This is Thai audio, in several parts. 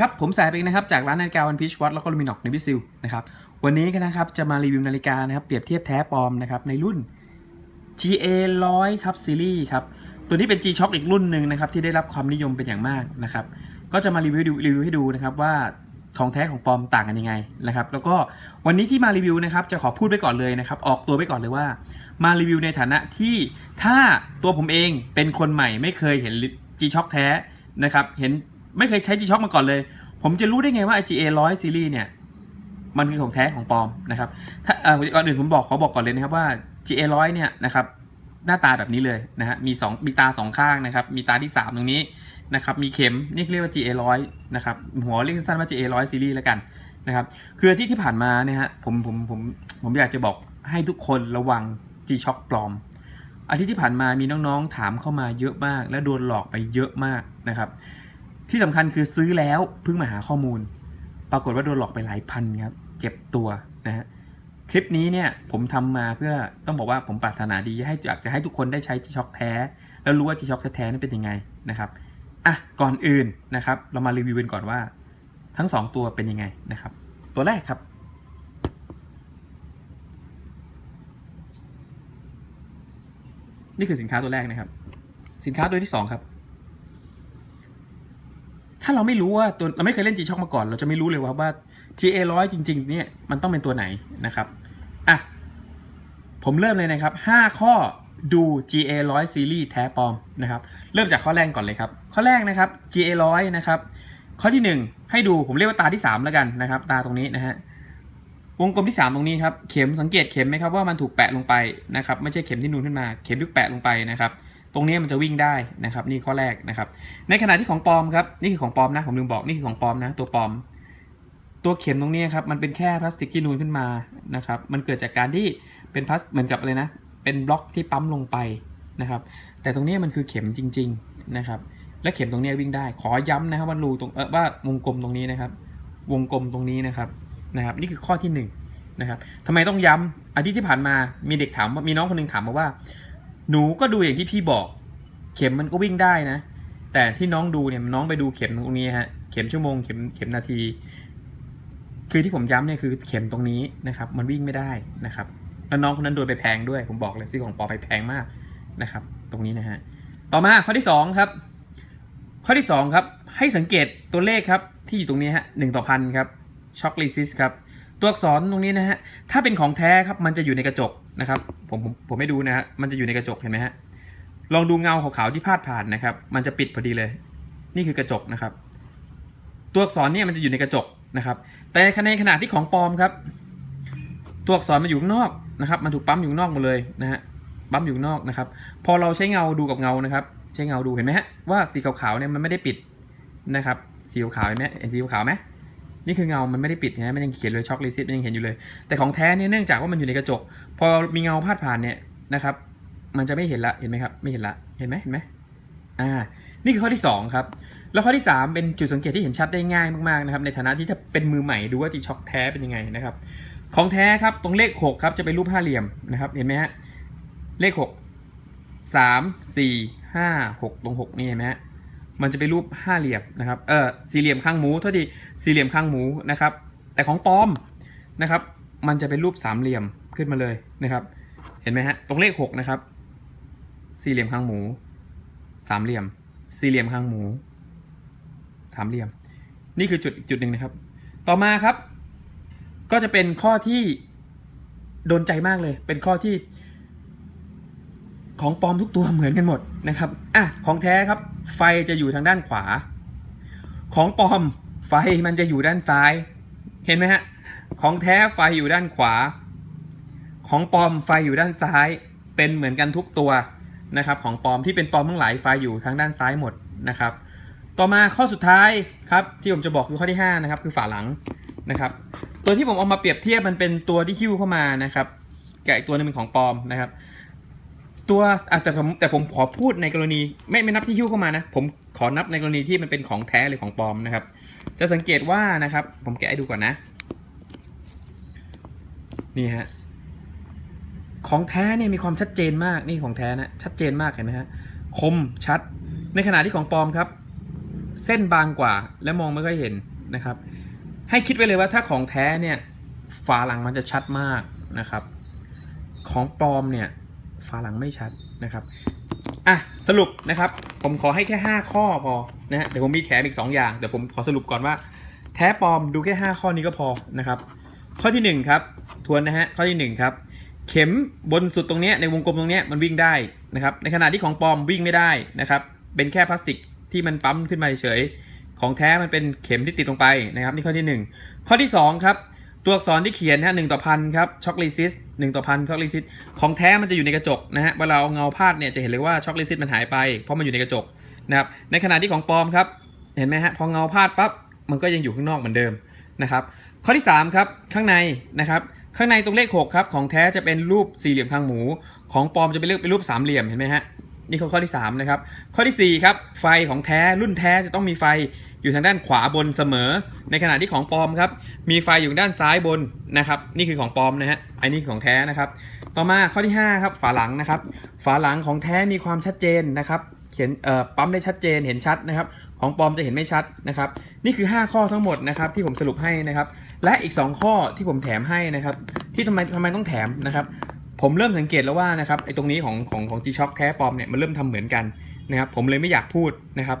ครับ ผมสายเองนะครับ จากร้านนาฬิกาวันพิชวัตแล้วก็ลูมินอกในบิซิลนะครับวันนี้กันนะครับ จะมารีวิวนาฬิกานะครับ เปรียบเทียบแท้ปลอมนะครับ ในรุ่น GA 100ครับซีรีส์ครับ ตัวนี้เป็น G Shock อีกรุ่นหนึ่งนะครับ ที่ได้รับความนิยมเป็นอย่างมากนะครับ ก็จะมารีวิวรีวิวให้ดูนะครับว่าของแท้ของปลอมต่างกันยังไงนะครับ แล้วก็วันนี้ที่มารีวิวนะครับจะขอพูดไปก่อนเลยนะครับ ออกตัวไปก่อนเลยว่า มารีวิวในฐานะที่ถ้าตัวผมเองเป็นคนใหม่ไม่เคยเห็น G Shock แท้นะครับ เห็น ไม่เคยใช้ G Shock มาก่อนเลย ผมจะรู้ได้ไงว่า GA 100ซีรีส์เนี่ย มันคือของแท้ของปลอมนะครับ ถ้าเอ่อก่อนอื่นผมบอกขอบอกก่อนเลยนะครับว่า GA 100เนี่ยนะครับ หน้าตาแบบนี้เลยนะฮะ มีสองมีตาสองข้างนะครับ มีตาที่ 3 ตรงนี้นะครับ มีเข็ม นี่เรียกว่า GA 100นะครับ หัวเรียกสั้นว่า GA 100ซีรีส์แล้วกันนะครับ คือที่ที่ผ่านมาเนี่ยฮะ ผมผมผมผมอยากจะบอกให้ทุกคนระวัง G Shock ปลอมอาทิตย์ที่ผ่านมามีน้องๆถามเข้ามาเยอะมาก และโดนหลอกไปเยอะมากนะครับ ที่สำคัญคือซื้อแล้วเพิ่งมาหาข้อมูล ปรากฏว่าโดนหลอกไปหลายพันครับ เจ็บตัวนะฮะคลิปนี้เนี่ยผมทำมาเพื่อต้องบอกว่าผมปรารถนาดีให้อยากจะให้ทุกคนได้ใช้จีช็อคแท้ แล้วรู้ว่าจีช็อคแท้นั้นเป็นยังไงนะครับอะก่อนอื่นนะครับ เรามารีวิวกันก่อนว่า ทั้ง 2 ตัวเป็นยังไงนะครับ ตัวแรกครับ นี่คือสินค้าตัวแรกนะครับ สินค้าตัวที่ 2 ครับ ถ้าเราไม่รู้ว่าตัวเราไม่เคยเล่น G Shock มาก่อน เราจะไม่รู้เลยว่าว่า GA 100จริง ๆ เนี่ยมันต้องเป็นตัวไหนนะครับอะผมเริ่มเลยนะครับ 5 ข้อดู GA 100ซีรีส์แท้ปลอมนะครับ เริ่มจากข้อแรกก่อนเลยครับ ข้อแรกนะครับ GA 100นะครับ ข้อที่ 1 ให้ดูผมเรียกว่าตาที่ 3 แล้วกันนะครับ ตาตรงนี้นะฮะวงกลมที่ 3 ตรงนี้ครับ เข็มสังเกตเข็มไหมครับว่ามันถูกแปะลงไปนะครับ ไม่ใช่เข็มที่นูนขึ้นมา เข็มที่แปะลงไปนะครับ ตรงนี้มันจะวิ่งได้นะครับนี่ข้อแรกนะครับ ในขณะที่ของปลอมครับนี่คือของปลอมนะผมลืมบอกนี่คือของปลอมนะตัวปลอม ตัวเข็มตรงนี้ครับมันเป็นแค่พลาสติกที่นูนขึ้นมานะครับมันเกิดจากการที่เป็นพลาสเหมือนกับอะไรนะเป็นบล็อกที่ปั๊มลงไปนะครับ แต่ตรงนี้มันคือเข็มจริง ๆนะครับ และเข็มตรงนี้วิ่งได้ ขอย้ำนะครับว่ารูตรงเออว่าวงกลมตรงนี้นะครับ วงกลมตรงนี้นะครับนะครับ นี่คือข้อที่หนึ่งนะครับทำไมต้องย้ำอาทิตย์ที่ผ่านมามีเด็กถามมีน้องคนหนึงถามมาว่า หนูก็ดูอย่างที่พี่บอก เข็มมันก็วิ่งได้นะ แต่ที่น้องดูเนี่ยน้องไปดูเข็มตรงนี้ฮะ เข็มชั่วโมงเข็มเข็มนาที คือที่ผมย้ำเนี่ยคือเข็มตรงนี้นะครับ มันวิ่งไม่ได้นะครับ แล้วน้องคนนั้นโดนไปแพงด้วย ผมบอกเลยซื้อของปอไปแพงมากนะครับ ตรงนี้นะฮะ ต่อมาข้อที่สองครับ ข้อที่สองครับ ให้สังเกตตัวเลขครับ ที่อยู่ตรงนี้ฮะหนึ่งต่อพันครับช็อคลิซิสครับ ตัวอักษรตรงนี้นะฮะ ถ้าเป็นของแท้ครับ มันจะอยู่ในกระจก นะครับผมผมผมไม่ดูนะฮะมันจะอยู่ในกระจกเห็นไหมฮะลองดูเงาขาวๆที่พาดผ่านนะครับ มันจะปิดพอดีเลย นี่คือกระจกนะครับ ตัวอักษรเนี่ยมันจะอยู่ในกระจกนะครับ แต่ในขณะที่ของปลอมครับ ตัวอักษรมันอยู่ข้างนอกนะครับ มันถูกปั๊มอยู่ข้างนอกหมดเลยนะฮะปั๊มอยู่ข้างนอกนะครับ พอเราใช้เงาดูกับเงานะครับ ใช้เงาดูเห็นไหมฮะว่าสีขาวๆเนี่ยมันไม่ได้ปิดนะครับสีขาวเห็นไหมเห็นสีขาวไหม นี่คือเงา มันไม่ได้ปิดนะมันยังเขียนเลยช็อกลิซิตมันยังเห็นอยู่เลย แต่ของแท้เนี่ยเนื่องจากว่ามันอยู่ในกระจก พอมีเงาพาดผ่านเนี่ยนะครับ มันจะไม่เห็นละ เห็นไหมครับ ไม่เห็นละ เห็นไหมเห็นไหมอ่า นี่คือข้อที่สองครับ แล้วข้อที่ 3 เป็นจุดสังเกตที่เห็นชัดได้ง่ายมากๆนะครับ ในฐานะที่ถ้าเป็นมือใหม่ดูว่าจีช็อคแท้เป็นยังไงนะครับ ของแท้ครับตรงเลข6ครับจะเป็นรูปห้าเหลี่ยมนะครับ เห็นไหมฮะ เลข 6 3 4 5 6 ตรง 6 นี่เห็นไหมฮะ มันจะเป็นรูปห้าเหลี่ยมนะครับ เออสี่เหลี่ยมข้างหมูเท่าทีสี่เหลี่ยมข้างหมูนะครับ แต่ของปลอมนะครับ มันจะเป็นรูปสามเหลี่ยมขึ้นมาเลยนะครับ เห็นไหมฮะ ตรงเลข6นะครับ สี่เหลี่ยมข้างหมู สามเหลี่ยม สี่เหลี่ยมข้างหมู สามเหลี่ยม นี่คือจุดจุดหนึ่งนะครับ ต่อมาครับ ก็จะเป็นข้อที่โดนใจมากเลย เป็นข้อที่ ของปลอมทุกตัวเหมือนกันหมดนะครับ อะ ของแท้ครับ ไฟจะอยู่ทางด้านขวา ของปลอมไฟมันจะอยู่ด้านซ้าย เห็นไหมฮะ ของแท้ไฟอยู่ด้านขวา ของปลอมไฟอยู่ด้านซ้าย เป็นเหมือนกันทุกตัวนะครับ ของปลอมที่เป็นปลอมทั้งหลายไฟอยู่ทางด้านซ้ายหมดนะครับ ต่อมาข้อสุดท้ายครับที่ผมจะบอกคือข้อที่5นะครับคือฝาหลังนะครับ ตัวที่ผมเอามาเปรียบเทียบมันเป็นตัวที่หิ้วเข้ามานะครับกับอีกตัวนึงเป็นของปลอมนะครับ ตัวอะแต่ผมแต่ผมขอพูดในกรณีไม่ไม่นับที่หิ้วเข้ามานะ ผมขอนับในกรณีที่มันเป็นของแท้หรือของปลอมนะครับ จะสังเกตว่านะครับ ผมแกะให้ดูก่อนนะ นี่ฮะของแท้เนี่ยมีความชัดเจนมากนี่ของแท้นะชัดเจนมากเห็นไหมฮะคมชัด ในขณะที่ของปลอมครับ เส้นบางกว่าและมองไม่ค่อยเห็นนะครับ ให้คิดไว้เลยว่าถ้าของแท้เนี่ยฝาหลังมันจะชัดมากนะครับ ของปลอมเนี่ย ฝาหลังไม่ชัดนะครับอะสรุปนะครับ ผมขอให้แค่ 5 ข้อพอนะฮะเดี๋ยวผมมีแถมอีก 2 อย่างแต่ผมขอสรุปก่อนว่า แท้ปลอมดูแค่ 5 ข้อนี้ก็พอนะครับ ข้อทีหนึ่1 ครับ ทวนนะฮะข้อที่ 1 ครับเข็มบนสุดตรงเนี้ยในวงกลมตรงเนี้ยมันวิ่งได้นะครับในขณะที่ของปลอมวิ่งไม่ได้นะครับเป็นแค่พลาสติกที่มันปั๊มขึ้นมาเฉยของแท้มันเป็นเข็มที่ติดลงไปนะครับนี่ข้อที่ 1 ข้อที่2ครับ ตัวอักษรที่เขียนนะฮะหนึ่งต่อพันครับช็อกลิซิสหนึ่งต่อพันช็อกลิซิสของแท้มันจะอยู่ในกระจกนะฮะเวลาเอาเงาพาดเนี่ยจะเห็นเลยว่าช็อกลิซิสมันหายไป เพราะมันอยู่ในกระจกนะครับในขณะที่ของปลอมครับเห็นไหมฮะพอเงาพาดปั๊บมันก็ยังอยู่ข้างนอกเหมือนเดิมนะครับข้อที่3ครับข้างในนะครับข้างในตรงเลข6ครับของแท้จะเป็นรูปสี่เหลี่ยมคางหมู ของปลอมจะเป็นเลขเป็นรูปสามเหลี่ยมเห็นไหมฮะนี่คือข้อที่3นะครับข้อทีสี่4ครับไฟของแท้รุ่นแท้จะต้องมีไฟ อยู่ทางด้านขวาบนเสมอ ในขณะที่ของปลอมครับ มีไฟอยู่ด้านซ้ายบนนะครับ นี่คือของปลอมนะฮะอันนี้ของแท้นะครับ ต่อมาข้อที่5ครับฝาหลังนะครับ ฝาหลังของแท้มีความชัดเจนนะครับ เขียนเอ่อปั๊มได้ชัดเจนเห็นชัดนะครับ ของปลอมจะเห็นไม่ชัดนะครับ นี่คือ 5 ข้อทั้งหมดนะครับที่ผมสรุปให้นะครับ และอีก 2 ข้อที่ผมแถมให้นะครับ ที่ทำไมทำไมต้องแถมนะครับ ผมเริ่มสังเกตแล้วว่านะครับไอ้ตรงนี้ของของของ G-Shock แท้ปลอมเนี่ยมันเริ่มทำเหมือนกันนะครับผมเลยไม่อยากพูดนะครับ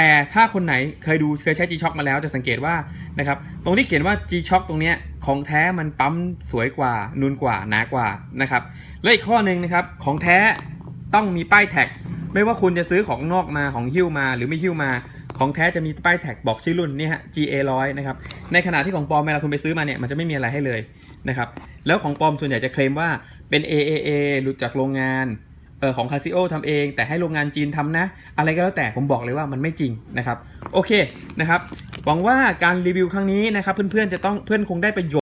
แต่ถ้าคนไหนเคยดูเคยใช้ G-Shock มาแล้วจะสังเกตว่านะครับตรงที่เขียนว่า G-Shock ตรงนี้ของแท้มันปั๊มสวยกว่านูนกว่าหนากว่านะครับและอีกข้อหนึ่งนะครับของแท้ต้องมีป้ายแท็ก ไม่ว่าคุณจะซื้อของนอกมาของหิ้วมาหรือไม่หิ้วมาของแท้จะมีป้ายแท็กบอกชื่อรุ่นนี่ฮะ GA 100นะครับในขณะที่ของปลอมเวลาคุณไปซื้อมาเนี่ยมันจะไม่มีอะไรให้เลยนะครับแล้วของปลอมส่วนใหญ่จะเคลมว่าเป็น AAA หลุดจากโรงงาน ออของคาซิโอทำเอง แต่ให้โรงงานจีนทำนะ อะไรก็แล้วแต่ผมบอกเลยว่ามันไม่จริงนะครับ โอเคนะครับ หวังว่าการรีวิวครั้งนี้นะครับ เพื่อนๆจะต้องเพื่อนคงได้ประโยชน์